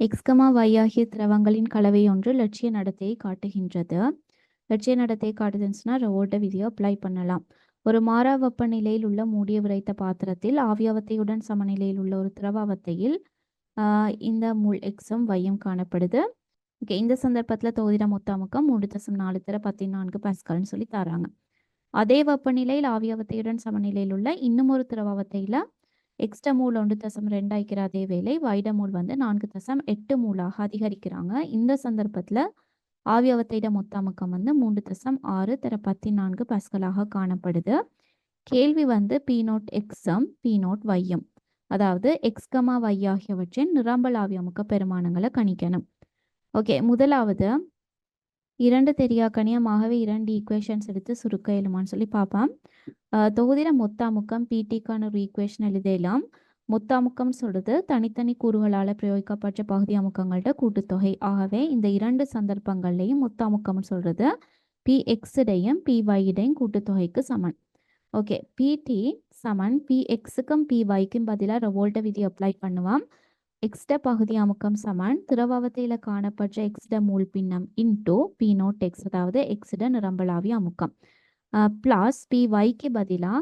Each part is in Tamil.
எக்ஸ்கமா y ஆகிய திரவங்களின் கலவை ஒன்று லட்சிய நடத்தையை காட்டுகின்றது. லட்சிய நடத்தையை காட்டுதுன்னா ரவோட்ட விதியை அப்ளை பண்ணலாம். ஒரு மாறா வெப்பநிலையில் உள்ள மூடிய விரைத்த பாத்திரத்தில் ஆவியாவத்தையுடன் சமநிலையில் உள்ள ஒரு திரவாவத்தையில் இந்த முள் எக்ஸும் வையும் காணப்படுது. ஓகே இந்த சந்தர்ப்பத்தில் தொகுதிட மொத்த அமுக்கம் தசம் நாலு தர நான்கு பாஸ்கல்னு சொல்லி தராங்க. அதே வெப்பநிலையில் ஆவியாவத்தையுடன் சமநிலையில் உள்ள இன்னும் ஒரு திரவாவத்தையில் எக்ஸ்டமூல் மூல் ஒன்று தசம் ரெண்டாய்க்கிற அதே வேளை வைட மூல் வந்து நான்கு தசம் எட்டு மூலாக அதிகரிக்கிறாங்க. இந்த சந்தர்ப்பத்தில் ஆவியவத்தையிட மொத்த அமுக்கம் வந்து மூன்று தசம் ஆறு தர பத்தி நான்கு பஸ்கலாக காணப்படுது. கேள்வி வந்து பி நோட் எக்ஸம் பி நோட் வையம் அதாவது எக்ஸ்கமா வை ஆகியவற்றின் நிரம்பல் ஆவியமுக்க பெருமானங்களை கணிக்கணும். ஓகே முதலாவது இரண்டு தெரியா கணியமாகவே இரண்டு ஈக்குவேஷன்ஸ் எடுத்து சுருக்க எழுமான்னு சொல்லி பார்ப்போம் தொகுதியில் தொகுதியில மொத்த அமுக்கம் பிடிக்கான ஒரு ஈக்குவேஷன் எழுதலாம் மொத்த அமுக்கம் சொல்றது தனித்தனி கூறுகளால் பிரயோகிக்கப்பட்ட பகுதி அமுக்கங்கள்ட்ட கூட்டுத்தொகை. ஆகவே இந்த இரண்டு சந்தர்ப்பங்கள்லையும் மொத்த அமுக்கம் சொல்றது பி எக்ஸுடையும் பி ஒய்டையும் கூட்டுத்தொகைக்கு சமன். ஓகே பிடி சமன் பி எக்ஸுக்கும் பி ஒய்க்கும் பதிலாக ரெவோல்ட விதி அப்ளை பண்ணுவான் எக்ஸ்ட பகுதி அமுக்கம் சமன். திரவவத்தையில் காணப்பட்ட எக்ஸ்ட மூல் பின்னம் இன்டோ பி நோட் எக்ஸ் அதாவது எக்ஸ்ட நிரம்பலாவி அமுக்கம். பிளஸ் பி ஒய்க்கு பதிலாக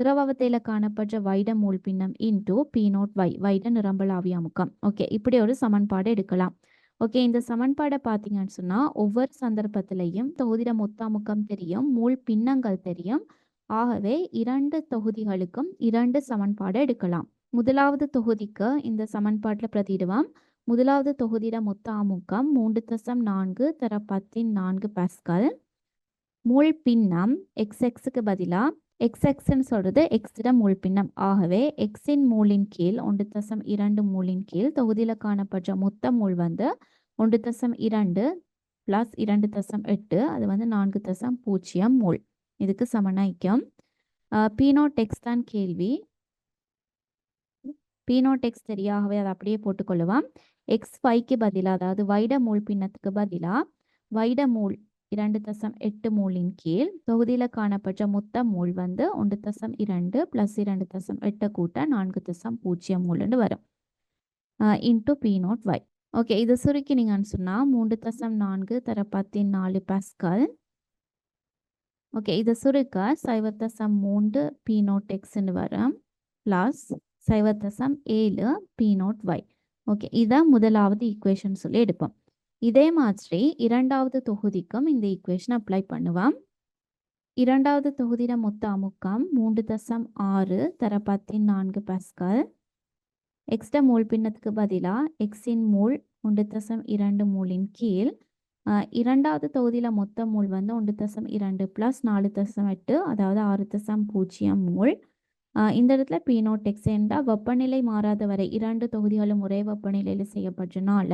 திரவவத்தையில் காணப்பட்ட வைட மூல் பின்னம் இன்டோ பி நோட் வை வைட நிரம்பலாவி அமுக்கம். ஓகே இப்படி ஒரு சமன்பாடு எடுக்கலாம். ஓகே இந்த சமன்பாடை பார்த்தீங்கன்னு சொன்னால் ஒவ்வொரு சந்தர்ப்பத்திலையும் தொகுதிட மொத்த அமுக்கம் தெரியும் மூல் பின்னங்கள் தெரியும். ஆகவே இரண்டு தொகுதிகளுக்கும் இரண்டு சமன்பாடு எடுக்கலாம். முதலாவது தொகுதிக்கு இந்த சமன்பாட்டில் பிரதிடுவோம் முதலாவது தொகுதியிட மொத்த அமுக்கம் மூன்று தசம் நான்கு தர பத்தின் நான்கு பாஸ்கல் மூல் பின்னம் எக்ஸ் எக்ஸுக்கு பதிலாக எக்ஸ் எக்ஸ்ன்னு சொல்கிறது எக்ஸிட மூல் பின்னம். ஆகவே எக்ஸின் மூலின் கீழ் ஒன்று தசம் இரண்டு மூலின் கீழ் தொகுதியில் காணப்பட்ட மொத்த மூல் வந்து ஒன்று தசம் இரண்டு ப்ளஸ் இரண்டு தசம் எட்டு அது வந்து நான்கு தசம் பூஜ்ஜியம் மூல் இதுக்கு சமனாய்க்கும் பீனோ எக்ஸ் தான் கேள்வி. பீனோட் எக்ஸ் தெரியாகவே அதை அப்படியே போட்டுக்கொள்ளுவான் எக்ஸ் ஃபைவ்க்கு பதிலாக அதாவது வைட மூல் பின்னத்துக்கு பதிலாக வைட மூல் இரண்டு தசம் எட்டு மூலின் கீழ் தொகுதியில் காணப்பட்ட மொத்த மூல் வந்து ஒன்று தசம் இரண்டு ப்ளஸ் இரண்டு தசம் எட்டு கூட்ட நான்கு தசம் பூஜ்ஜியம் மூலுன்னு வரும். Into P nought Y okay இது சுருக்கினீங்கன்னு சொன்னால் மூன்று தசம் நான்கு தர பத்தின் நாலு பஸ்கல் ஓகே இதை சுருக்க சைவர் தசம் மூன்று பி நோட் எக்ஸ்ன்னு வரும். ப்ளஸ் சைவர் தசம் ஏழு பி நோட் வை ஓகே இதான் முதலாவது ஈக்குவேஷன் சொல்லி எடுப்போம். இதே மாதிரி இரண்டாவது தொகுதிக்கும் இந்த ஈக்குவேஷன் அப்ளை பண்ணுவோம். இரண்டாவது தொகுதியில மொத்த அமுக்கம் மூன்று தசம் ஆறு தர பத்தின் நான்கு பஸ்கள் எக்ஸ்ட மூல் பின்னத்துக்கு பதிலாக எக்ஸின் மூல் ஒன்று தசம் இரண்டு மூலின் கீழ். இரண்டாவது தொகுதியில் மொத்த மூல் வந்து ஒன்று தசம் இரண்டு ப்ளஸ் நாலு தசம் எட்டு அதாவது ஆறு தசம் பூஜ்ஜியம் மூல். இந்த இடத்துல பீனோட் எக்ஸ் என்றால் வெப்பநிலை மாறாத வரை இரண்டு தொகுதிகளும் ஒரே வெப்பநிலையில் செய்யப்பட்டனால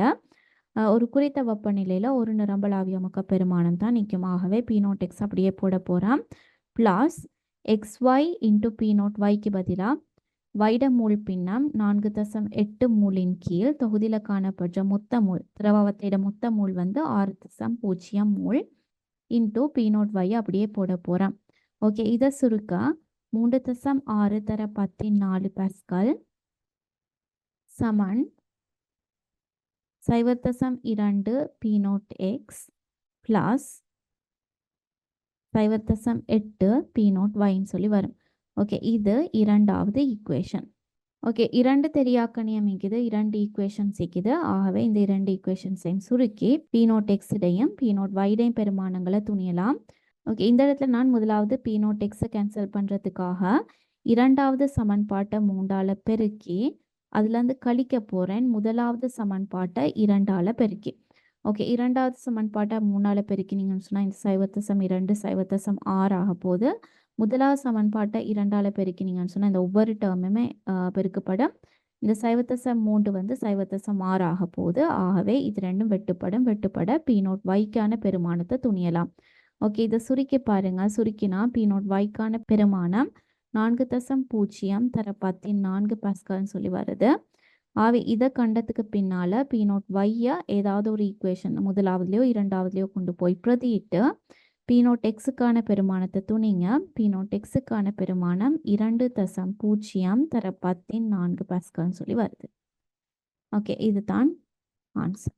ஒரு குறித்த வெப்பநிலையில் ஒரு நிரம்பலாவிய அமுக்க பெருமானம் தான் நிற்கும். ஆகவே பீனோடெக்ஸ் அப்படியே போட போகிறோம் plus X Y into P nought ஒய்க்கு பதிலாக வைட மூல் பின்னம் நான்கு தசம் எட்டு மூலின் கீழ் தொகுதியில் காணப்பட்ட மொத்த மூல் திரவத்தையிட மொத்த மூல் வந்து ஆறு தசம் பூஜ்ஜியம் மூல் இன்டூ பீனோட் ஒய் அப்படியே போட போகிறோம் ஓகே இதை சுருக்க மூன்று தசம் ஆறு தர பத்தி நாலு பாஸ்கல். சமன். சைவர்தசம் இரண்டு பி நோட் எக்ஸ் ப்ளஸ் சைவர்தசம் எட்டு பி நோட் சொல்லி வரும். ஓகே இது இரண்டாவது ஈக்குவேஷன் ஓகே இரண்டு தெரியாக்கணியம் இருக்குது இரண்டு ஈக்குவேஷன்ஸ் இருக்குது ஆகவே இந்த இரண்டு ஈக்குவேஷன்ஸையும் சுருக்கி பி நோட் எக்ஸிடையும் பி நோட் வைடையும் பெருமானங்களை துணியலாம். ஓகே இந்த இடத்துல நான் முதலாவது பீனோட் எக்ஸை கேன்சல் பண்ணுறதுக்காக இரண்டாவது சமன்பாட்டை மூண்டால பெருக்கி அதுலேருந்து கழிக்க போகிறேன் முதலாவது சமன்பாட்டை இரண்டால பெருக்கி. ஓகே இரண்டாவது சமன்பாட்டை மூணால பெருக்கினீங்கன்னு சொன்னால் இந்த சைவத்தசம் இரண்டு சைவத்தசம் ஆறு ஆக போகுது. முதலாவது சமன்பாட்டை இரண்டால பெருக்கினீங்கன்னு சொன்னால் இந்த ஒவ்வொரு டேர்முமே பெருக்கப்படும். இந்த சைவத்தசம் மூன்று வந்து சைவத்தசம் ஆறு ஆக போகுது. ஆகவே இது ரெண்டும் வெட்டுப்படும். வெட்டுப்பட பீனோட் நோட் வைக்கான பெருமானத்தை துணியலாம். ஓகே இதை சுருக்கி பாருங்க. சுருக்கினா பி நோட் வைக்கான பெருமானம். நான்கு தசம் பூஜ்ஜியம் தர பத்தின் நான்கு பாஸ்கல்னு சொல்லி வருது. ஆவி இதை கண்டத்துக்கு பின்னால் பி நோட் வைய ஏதாவது ஒரு ஈக்குவேஷன் முதலாவதுலையோ இரண்டாவதுலையோ கொண்டு போய் பிரதியிட்டு பி நோட் எக்ஸுக்கான பெருமானத்தை துணிங்க. பி நோட் எக்ஸுக்கான பெருமானம் இரண்டு தசம் பூஜ்ஜியம் தர பத்தின் நான்கு பாஸ்கல்னு சொல்லி வருது. ஓகே இதுதான் ஆன்சர்